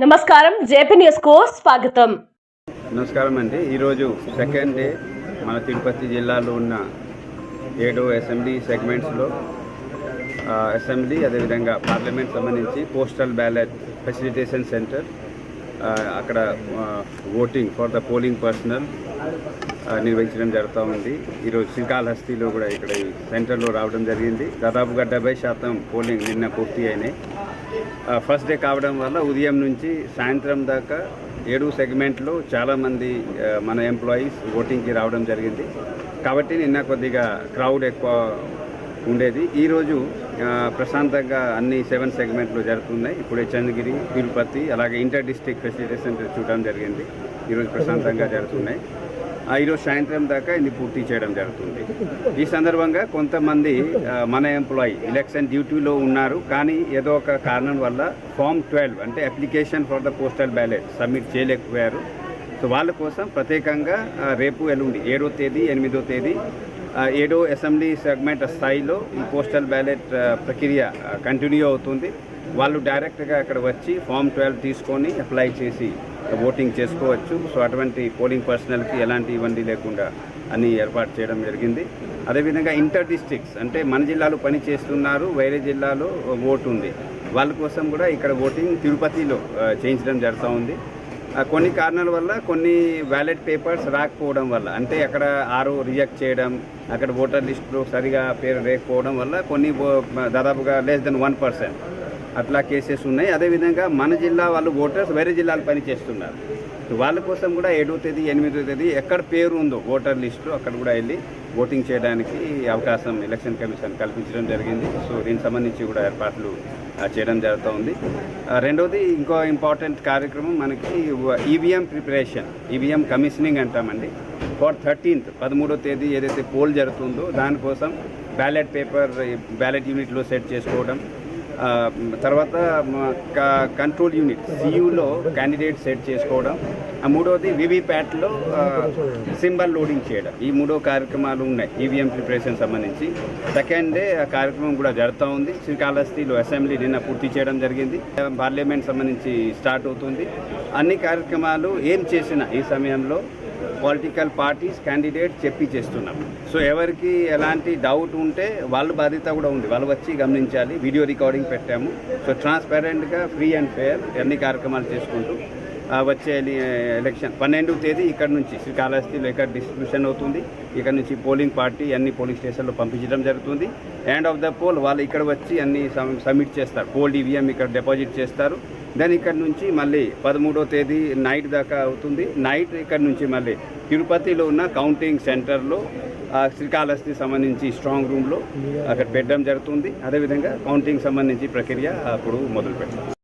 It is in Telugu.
నమస్కారం జేపీ న్యూస్కు స్వాగతం. నమస్కారం అండి. ఈరోజు సెకండ్ డే మన తిరుపతి జిల్లాలో ఉన్న ఏడు అసెంబ్లీ సెగ్మెంట్స్లో అసెంబ్లీ అదేవిధంగా పార్లమెంట్ సంబంధించి పోస్టల్ బ్యాలెట్ ఫెసిలిటేషన్ సెంటర్ అక్కడ voting for the polling personnel నిర్వహించడం జరుగుతూ ఉంది. ఈరోజు శ్రీకాళహస్తిలో కూడా ఇక్కడ సెంటర్లో రావడం జరిగింది. దాదాపుగా డెబ్బై శాతం పోలింగ్ నిన్న పూర్తి అయినాయి. ఫస్ట్ డే కావడం వల్ల ఉదయం నుంచి సాయంత్రం దాకా ఏడు సెగ్మెంట్లో చాలామంది మన ఎంప్లాయీస్ ఓటింగ్కి రావడం జరిగింది. కాబట్టి నిన్న కొద్దిగా క్రౌడ్ ఎక్కువ ఉండేది. ఈరోజు ప్రశాంతంగా అన్ని సెవెన్ సెగ్మెంట్లు జరుగుతున్నాయి. ఇప్పుడే చంద్రగిరి తిరుపతి అలాగే ఇంటర్ డిస్టిక్ ఫెసిలిటేషన్ చూడడం జరిగింది. ఈరోజు ప్రశాంతంగా జరుగుతున్నాయి. ఈరోజు సాయంత్రం దాకా ఇది పూర్తి చేయడం జరుగుతుంది. ఈ సందర్భంగా కొంతమంది మన ఎంప్లాయీ ఎలక్షన్ డ్యూటీలో ఉన్నారు. కానీ ఏదో ఒక కారణం వల్ల ఫామ్ ట్వెల్వ్ అంటే application for the postal ballot submit చేయలేకపోయారు. సో వాళ్ళ కోసం ప్రత్యేకంగా రేపు ఎల్లుండి ఏడో తేదీ ఎనిమిదో తేదీ ఏడో అసెంబ్లీ సెగ్మెంట్ స్థాయిలో ఈ పోస్టల్ బ్యాలెట్ ప్రక్రియ కంటిన్యూ అవుతుంది. వాళ్ళు డైరెక్ట్గా అక్కడ వచ్చి ఫామ్ ట్వెల్వ్ తీసుకొని అప్లై చేసి ఓటింగ్ చేసుకోవచ్చు. సో అటువంటి పోలింగ్ పర్సనల్కి ఎలాంటి ఇబ్బంది లేకుండా అని ఏర్పాటు చేయడం జరిగింది. అదేవిధంగా ఇంటర్ డిస్ట్రిక్ట్స్ అంటే మన జిల్లాలో పని చేస్తున్నారు వేరే జిల్లాలో ఓటు ఉంది. వాళ్ళ కోసం కూడా ఇక్కడ ఓటింగ్ తిరుపతిలో చేయించడం జరుగుతూ ఉంది. కొన్ని కారణాల వల్ల కొన్ని వ్యాలెట్ పేపర్స్ రాకపోవడం వల్ల అంటే అక్కడ ఆరు రిజెక్ట్ చేయడం అక్కడ ఓటర్ లిస్టులో సరిగా పేరు లేకపోవడం వల్ల కొన్ని దాదాపుగా లెస్ దెన్ వన్ పర్సెంట్ అట్లా కేసెస్ ఉన్నాయి. అదేవిధంగా మన జిల్లా వాళ్ళు ఓటర్స్ వేరే జిల్లాలు పని చేస్తున్నారు. వాళ్ళ కోసం కూడా ఏడో తేదీ ఎనిమిదో తేదీ ఎక్కడ పేరు ఉందో ఓటర్ లిస్టులో అక్కడ కూడా వెళ్ళి ఓటింగ్ చేయడానికి అవకాశం ఎలక్షన్ కమిషన్ కల్పించడం జరిగింది. సో దీనికి సంబంధించి కూడా ఏర్పాట్లు చేయడం జరుగుతూ ఉంది రెండోది ఇంకో ఇంపార్టెంట్ కార్యక్రమం మనకి ఈవీఎం ప్రిపరేషన్ ఈవీఎం కమిషనింగ్ అంటామండి. ఫర్ థర్టీన్త్ పదమూడో తేదీ ఏదైతే పోల్ జరుగుతుందో దానికోసం బ్యాలెట్ పేపర్ బ్యాలెట్ యూనిట్లో సెట్ చేసుకోవడం తర్వాత క- కంట్రోల్ యూనిట్ సియులో క్యాండిడేట్ సెట్ చేసుకోవడం. ఆ మూడోది వివిప్యాట్లో సింబల్ లోడింగ్ చేయడం. ఈ మూడో కార్యక్రమాలు ఉన్నాయి ఈవీఎం ప్రిపరేషన్ సంబంధించి. సెకండ్ డే ఆ కార్యక్రమం కూడా జరుగుతూ ఉంది. శ్రీకాళహస్తిలో అసెంబ్లీ నిన్న పూర్తి చేయడం జరిగింది. పార్లమెంట్ సంబంధించి స్టార్ట్ అవుతుంది. అన్ని కార్యక్రమాలు ఏం చేసినా ఈ సమయంలో పొలిటికల్ పార్టీస్ క్యాండిడేట్ చెప్పి చేస్తున్నాం. సో ఎవరికి ఎలాంటి డౌట్ ఉంటే వాళ్ళ బాధ్యత కూడా ఉంది. వాళ్ళు వచ్చి గమనించాలి. వీడియో రికార్డింగ్ పెట్టాము. సో ట్రాన్స్పరెంట్గా ఫ్రీ అండ్ ఫేర్ అన్ని కార్యక్రమాలు చేసుకుంటూ వచ్చే ఎలక్షన్ పన్నెండు తేదీ ఇక్కడ నుంచి శ్రీకాళహస్తిలో ఇక్కడ డిస్ట్రిబ్యూషన్ అవుతుంది. ఇక్కడ నుంచి పోలింగ్ పార్టీ అన్ని పోలింగ్ స్టేషన్లో పంపించడం జరుగుతుంది. ఎండ్ ఆఫ్ ద పోల్ వాళ్ళు ఇక్కడ వచ్చి అన్ని సబ్మిట్ చేస్తారు. పోల్ ఈవీఎం ఇక్కడ డిపాజిట్ చేస్తారు. దెన్ ఇక్కడ నుంచి మళ్ళీ పదమూడో తేదీ నైట్ దాకా అవుతుంది. నైట్ ఇక్కడ నుంచి మళ్ళీ తిరుపతిలో ఉన్న కౌంటింగ్ సెంటర్లో శ్రీకాళహస్తి సంబంధించి స్ట్రాంగ్ రూమ్లో అక్కడ పెట్టడం జరుగుతుంది. అదేవిధంగా కౌంటింగ్ సంబంధించి ప్రక్రియ అప్పుడు మొదలు పెట్టాం